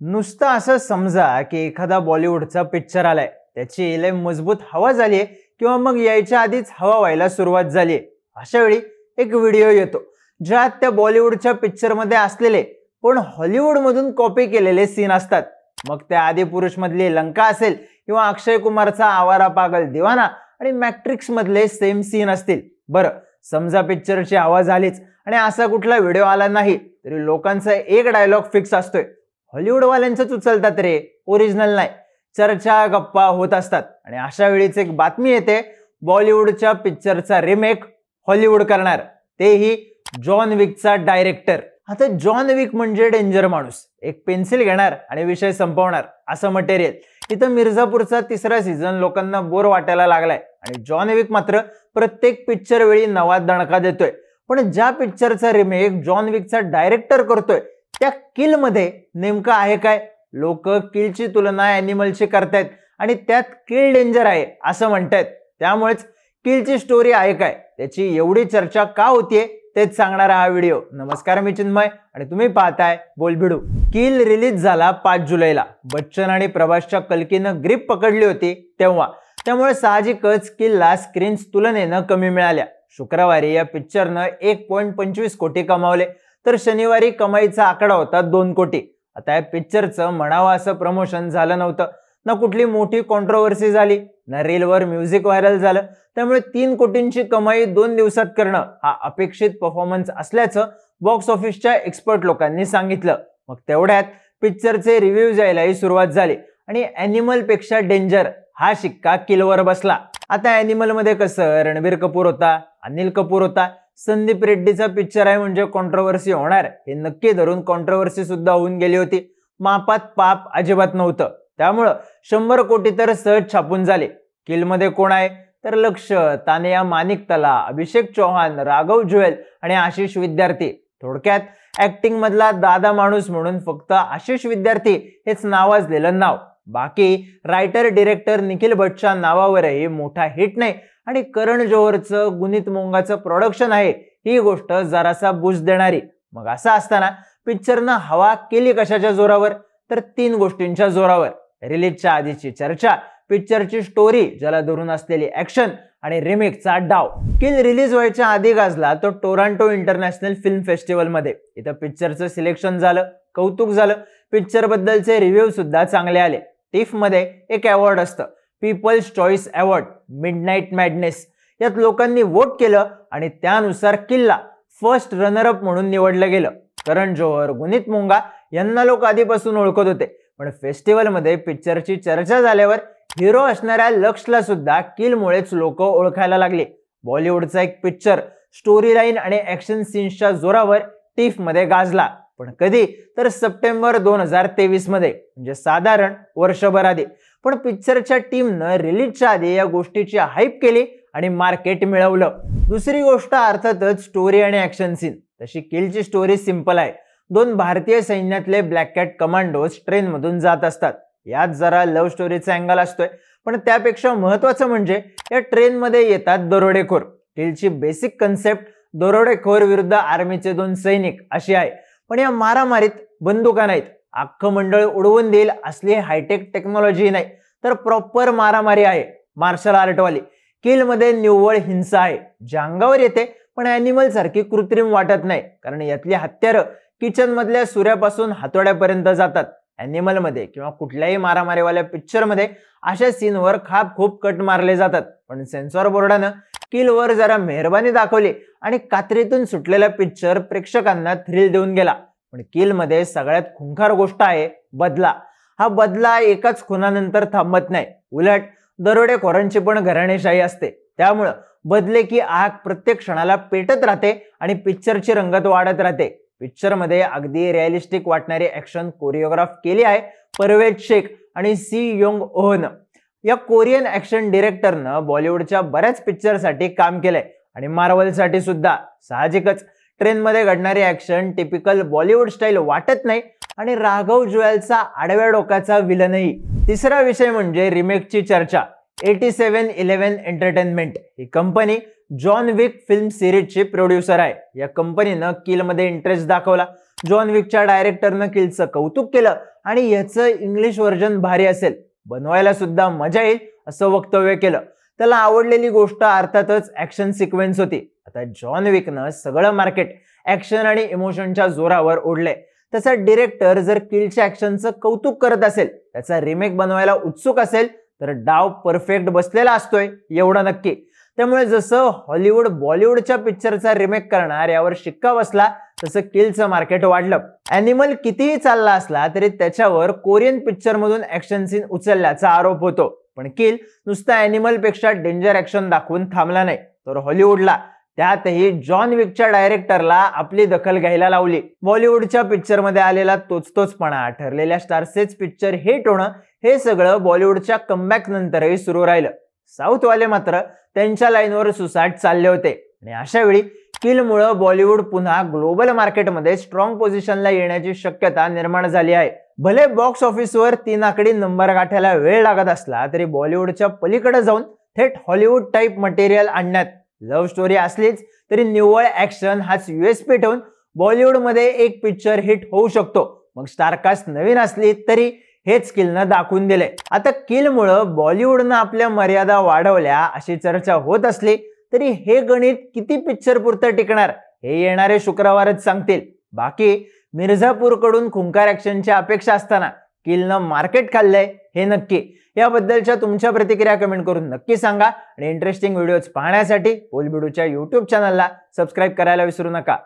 नुसतं असं समजा की एखादा बॉलिवूडचा पिक्चर आलाय त्याची लय मजबूत हवा झालीये किंवा मग यायच्या आधीच हवा व्हायला सुरुवात झालीये अशा वेळी एक व्हिडिओ येतो ज्यात त्या बॉलिवूडच्या पिक्चरमध्ये असलेले पण हॉलिवूडमधून कॉपी केलेले सीन असतात. मग त्या आदिपुरुषमधली मधली लंका असेल किंवा अक्षय कुमारचा आवारा पागल दिवाना आणि मॅट्रिक्स मधले सेम सीन असतील. बरं समजा पिक्चरची आवाज आलीच आणि असा कुठला व्हिडिओ आला नाही तरी लोकांचा एक डायलॉग फिक्स असतोय. हॉलिवूडवाल्यांचंच उचलतात रे. ओरिजिनल नाही. चर्चा गप्पा होत असतात. आणि अशा वेळीच एक बातमी येते. बॉलिवूडच्या पिक्चरचा रिमेक हॉलिवूड करणार. तेही जॉन विकचा डायरेक्टर आता जॉन विक म्हणजे डेंजर माणूस. एक पेन्सिल घेणार आणि विषय संपवणार. असं मटेरियल इथं मिर्झापूरचा तिसरा सीझन लोकांना बोर वाटायला लागलाय. आणि जॉन विक मात्र प्रत्येक पिक्चर वेळी नवा दणका देतोय. पण ज्या पिक्चरचा रिमेक जॉन विकचा डायरेक्टर करतोय त्या किलमध्ये नेमकं आहे काय? लोक किलची तुलना ॲनिमलशी करतायत आणि त्यात किल डेंजर आहे असं म्हणतायत. त्यामुळेच किलची स्टोरी आहे काय? त्याची एवढी चर्चा का होतीये तेच सांगणारा हा व्हिडिओ नमस्कार मी चिन्मय आणि तुम्ही पाहताय बोलभिडू किल रिलीज झाला पाच जुलैला. बच्चन आणि प्रभासच्या कलकीनं ग्रीप पकडली होती तेव्हा. त्यामुळे साहजिकच किलला स्क्रीन्स तुलनेनं कमी मिळाल्या. शुक्रवारी या पिक्चरनं एक पॉईंट पंचवीस कोटी कमावले. तर शनिवारी कमाईचा आकडा होता दोन कोटी. आता या पिक्चरचं म्हणावं असं प्रमोशन झालं नव्हतं. ना कुठली मोठी कॉन्ट्रोवर्सी झाली ना रीलवर म्युझिक व्हायरल झालं. त्यामुळे तीन कोटींची कमाई दोन दिवसात करणं हा अपेक्षित परफॉर्मन्स असल्याचं बॉक्स ऑफिसच्या एक्सपर्ट लोकांनी सांगितलं. मग तेवढ्यात पिक्चरचे रिव्ह्यूज यायलाही सुरुवात झाली आणि अॅनिमलपेक्षा डेंजर हा शिक्का किलवर बसला. आता अॅनिमलमध्ये कसं रणबीर कपूर होता अनिल कपूर होता संदीप रेड्डीचा पिक्चर आहे म्हणजे कॉन्ट्रोवर्सी होणार. हे नक्की धरून कॉन्ट्रोवर्सी सुद्धा होऊन गेली होती. मापात पाप अजिबात नव्हतं. त्यामुळं शंभर कोटी तर सहज छापून झाले. किलमध्ये कोण आहे? तर लक्ष तानिया मानिक तला अभिषेक चौहान राघव जुएल आणि आशिष विद्यार्थी. थोडक्यात ऍक्टिंग मधला दादा माणूस म्हणून फक्त आशिष विद्यार्थी हेच नावाजलेलं नाव. बाकी रायटर डिरेक्टर निखिल भट्टच्या नावावरही मोठा हिट नाही. आणि करण जोहरचं गुणित मोंगाचं प्रोडक्शन आहे ही गोष्ट जरासा बुज देणारी. मग असं असताना पिक्चरनं हवा केली कशाच्या जोरावर? तर तीन गोष्टींच्या जोरावर. रिलीजच्या आधीची चर्चा पिक्चरची स्टोरी ज्याला धरून असलेली ऍक्शन आणि रिमेकचा डाव. किल रिलीज व्हायच्या आधी गाजला तो टोरांटो इंटरनॅशनल फिल्म फेस्टिवलमध्ये इथं पिक्चरचं सिलेक्शन झालं कौतुक झालं. पिक्चरबद्दलचे रिव्ह्यू सुद्धा चांगले आले. टीफमध्ये एक अवॉर्ड असतं. People's choice award midnight madness यात लोकांनी वोट केलं आणि त्यानुसार किल्ला फर्स्ट रनरअप म्हणून निवडलं गेलं. करण जोहर गुनीत मुंगा यांना लोक आधीपासून ओळखत होते. पण फेस्टिवलमध्ये पिक्चरची चर्चा झाल्यावर हिरो असणाऱ्या लक्षला सुद्धा किलमुळेच लोक ओळखायला लागले. बॉलिवूडचा एक पिक्चर स्टोरी लाईन आणि ऍक्शन सीन्सच्या जोरावर टीफमध्ये गाजला. पण कधी? तर सप्टेंबर दोन हजार तेवीसमध्ये म्हणजे साधारण वर्षभर आधी. पण पिक्चरच्या टीमनं रिलीजच्या आधी या गोष्टीची हाईप केली आणि मार्केट मिळवलं. दुसरी गोष्ट अर्थातच स्टोरी आणि ॲक्शन सीन तशी किलची स्टोरी सिंपल आहे. दोन भारतीय सैन्यातले ब्लॅक कॅट कमांडोज ट्रेनमधून जात असतात. यात जरा लव्ह स्टोरीचा अँगल असतोय. पण त्यापेक्षा महत्वाचं म्हणजे या ट्रेनमध्ये येतात दरोडेखोर. किलची बेसिक कन्सेप्ट दरोडेखोर विरुद्ध आर्मीचे दोन सैनिक अशी आहे. पण या मारामारीत बंदुका नाहीत. अख्खं मंडळ उडवून देईल असली हायटेक टेक्नॉलॉजी नाही. तर प्रॉपर मारामारी आहे मार्शल आर्टवाली किलमध्ये निव्वळ हिंसा आहे जांगावर अंगावर येते पण अॅनिमल सारखी कृत्रिम वाटत नाही. कारण यातली हत्यारं किचन मधल्या सूर्यापासून हातोड्यापर्यंत जातात. अॅनिमलमध्ये किंवा कुठल्याही मारामारीवाल्या पिक्चरमध्ये अशा सीनवर खाप खूप कट मारले जातात. पण सेन्सॉर बोर्डानं किलवर जरा मेहरबानी दाखवली आणि कात्रीतून सुटलेला पिक्चर प्रेक्षकांना थ्रिल देऊन गेला. पण किलमध्ये सगळ्यात खुंखार गोष्ट आहे बदला. हा बदला एकाच खुनानंतर थांबत नाही. उलट दरोडेखोरांची पण घराणेशाही असते. त्यामुळं बदले की आग प्रत्येक क्षणाला पेटत राहते आणि पिक्चरची रंगत वाढत राहते. पिक्चरमध्ये अगदी रिअलिस्टिक वाटणारी ऍक्शन कोरिओग्राफ केली आहे परवेज शेख आणि सी योंग ओहन. या कोरियन ऍक्शन डिरेक्टरनं बॉलिवूडच्या बऱ्याच पिक्चरसाठी काम केलंय. आणि मार्वलसाठी सुद्धा. साहजिकच ट्रेनमध्ये घडणारी ऍक्शन टिपिकल बॉलिवूड स्टाईल वाटत नाही आणि राघव जुएलचा आडव्या डोक्याचा विलनही तिसरा विषय म्हणजे रिमेकची चर्चा. एटी सेव्हन इलेव्हन एंटरटेनमेंट ही कंपनी जॉन विक फिल्म सिरीजची प्रोड्युसर आहे. या कंपनीनं किलमध्ये इंटरेस्ट दाखवला. जॉन विकच्या डायरेक्टरनं किलचं कौतुक केलं आणि याचं इंग्लिश व्हर्जन भारी असेल. बनवायला सुद्धा मजा येईल असं वक्तव्य केलं. त्याला आवडलेली गोष्ट अर्थातच ऍक्शन सिक्वेन्स होती. आता जॉन विकनं सगळं मार्केट ऍक्शन आणि इमोशनच्या जोरावर ओढले. तसा डिरेक्टर जर किलच्या ऍक्शनचं कौतुक करत असेल त्याचा रिमेक बनवायला उत्सुक असेल तर डाव परफेक्ट बसलेला असतोय एवढं नक्की. त्यामुळे जसं हॉलिवूड बॉलिवूडच्या पिक्चरचा रिमेक करणार यावर शिक्का बसला तसं किलचं मार्केट वाढलं. अॅनिमल कितीही चालला असला तरी त्याच्यावर कोरियन पिक्चरमधून ऍक्शन सीन उचलल्याचा आरोप होतो. पण किल नुसता अॅनिमलपेक्षा डेंजर ऍक्शन दाखवून थांबला नाही तर हॉलिवूडला त्यातही जॉन विकच्या डायरेक्टरला आपली दखल घ्यायला लावली. बॉलिवूडच्या पिक्चरमध्ये आलेला तोच तोचपणा ठरलेल्या स्टार्सेच पिक्चर हिट होणं हे सगळं बॉलिवूडच्या कमबॅक नंतरही सुरू राहिलं. साऊथवाले मात्र त्यांच्या लाईनवर सुसाट चालले होते. आणि अशा वेळी किलमुळं बॉलिवूड पुन्हा ग्लोबल मार्केटमध्ये स्ट्रॉंग पोझिशनला येण्याची शक्यता निर्माण झाली आहे. भले बॉक्स ऑफिसवर तीन आकडी नंबर गाठायला वेळ लागत असला तरी बॉलिवूडच्या पलीकडे जाऊन थेट हॉलिवूड टाईप मटेरियल आणण्यात लव्ह स्टोरी असलीच तरी निव्वळ ऍक्शन हाच युएसपी ठेवून बॉलिवूडमध्ये एक पिक्चर हिट होऊ शकतो. मग स्टारकास्ट नवीन असली तरी हेच किलनं दाखवून दिले. आता किलमुळं बॉलिवूडनं आपल्या मर्यादा वाढवल्या अशी चर्चा होत असली तरी हे गणित किती पिक्चर पुरतं टिकणार? हे येणारे शुक्रवारच सांगतील. बाकी मिर्झापूरकडून खुंकार ऍक्शनची अपेक्षा असताना किलनं मार्केट खाल्लंय हे नक्की. याबद्दलच्या तुमच्या प्रतिक्रिया कमेंट करून नक्की सांगा. आणि इंटरेस्टिंग व्हिडिओज पाहण्यासाठी पोलबिडूच्या युट्यूब चॅनलला सबस्क्राईब करायला विसरू नका.